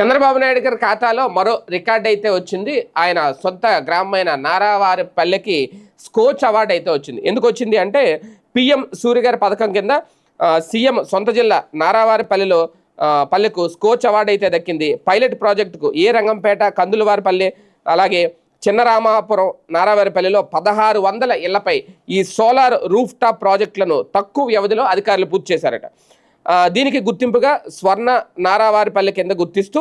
చంద్రబాబు నాయుడు గారి ఖాతాలో మరో రికార్డ్ అయితే వచ్చింది. ఆయన సొంత గ్రామమైన నారావారిపల్లెకి స్కోచ్ అవార్డు అయితే వచ్చింది. ఎందుకు వచ్చింది అంటే పిఎం సూర్య గారి పథకం కింద సీఎం సొంత జిల్లా నారావారిపల్లెలో పల్లెకు స్కోచ్ అవార్డు అయితే దక్కింది. పైలట్ ప్రాజెక్టుకు ఏ రంగంపేట కందులవారిపల్లె అలాగే చిన్నరామాపురం నారావారిపల్లిలో పదహారు వందల ఇళ్ళపై ఈ సోలార్ రూఫ్ టాప్ ప్రాజెక్టులను తక్కువ వ్యవధిలో అధికారులు పూర్తి చేశారట. దీనికి గుర్తింపుగా స్వర్ణ నారావారిపల్లి కింద గుర్తిస్తూ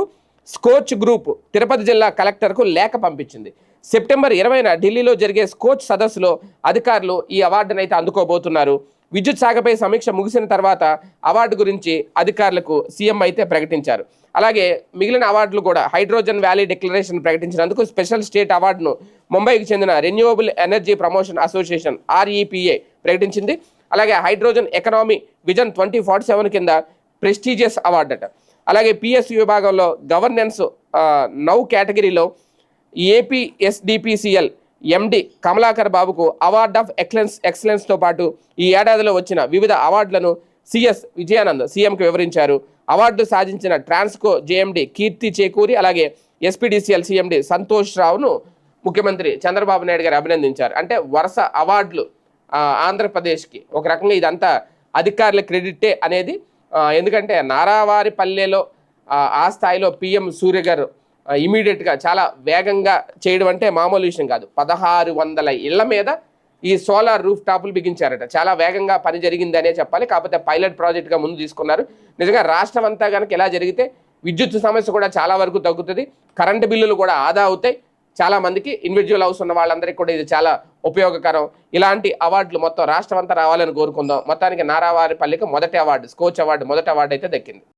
స్కోచ్ గ్రూప్ తిరుపతి జిల్లా కలెక్టర్కు లేఖ పంపించింది. సెప్టెంబర్ ఇరవైన ఢిల్లీలో జరిగే స్కోచ్ సదస్సులో అధికారులు ఈ అవార్డును అయితే అందుకోబోతున్నారు. విద్యుత్ శాఖపై సమీక్ష ముగిసిన తర్వాత అవార్డు గురించి అధికారులకు సీఎం అయితే ప్రకటించారు. అలాగే మిగిలిన అవార్డులు కూడా హైడ్రోజన్ వ్యాలీ డిక్లరేషన్ ప్రకటించినందుకు స్పెషల్ స్టేట్ అవార్డును ముంబైకి చెందిన renewable energy promotion association REPA ప్రకటించింది. అలాగే hydrogen economy vision twenty forty seven కింద ప్రెస్టీజియస్ అవార్డు అట. అలాగే పిఎస్సి విభాగంలో గవర్నెన్స్ నౌ కేటగిరీలో ఏపీఎస్డిపిసిఎల్ ఎండి కమలాకర్ బాబుకు అవార్డ్ ఆఫ్ ఎక్సలెన్స్ ఎక్సలెన్స్తో పాటు ఈ ఏడాదిలో వచ్చిన వివిధ అవార్డులను సిఎస్ విజయానంద్ సీఎంకి వివరించారు. అవార్డు సాధించిన ట్రాన్స్కో జేఎండి కీర్తి చేకూరి అలాగే ఎస్పీడీసీఎల్ సీఎండి సంతోష్ రావును ముఖ్యమంత్రి చంద్రబాబు నాయుడు గారు అభినందించారు. అంటే వరుస అవార్డులు ఆంధ్రప్రదేశ్కి. ఒక రకంగా ఇదంతా అధికారుల క్రెడిటే అనేది ఎందుకంటే నారావారి పల్లెలో ఆ, స్థాయిలో పిఎం సూర్య గారు ఇమీడియట్గా చాలా వేగంగా చేయడం అంటే మామూలు విషయం కాదు. పదహారు వందల ఇళ్ళ మీద ఈ సోలార్ రూఫ్ టాపులు బిగించారట. చాలా వేగంగా పని జరిగింది అనే చెప్పాలి. కాకపోతే పైలట్ ప్రాజెక్ట్గా ముందు తీసుకున్నారు. నిజంగా రాష్ట్రం అంతా కనుక ఇలా జరిగితే విద్యుత్ సమస్య కూడా చాలా వరకు తగ్గుతుంది. కరెంటు బిల్లులు కూడా ఆదా అవుతాయి. చాలా మందికి ఇండివిజువల్ హౌస్ ఉన్న వాళ్ళందరికీ కూడా ఇది చాలా ఉపయోగకరం. ఇలాంటి అవార్డులు మొత్తం రాష్ట్రం అంతా రావాలని కోరుకుందాం. మొత్తానికి నారావారిపల్లికి మొదటి అవార్డు స్కోచ్ అవార్డు మొదటి అవార్డు అయితే దక్కింది.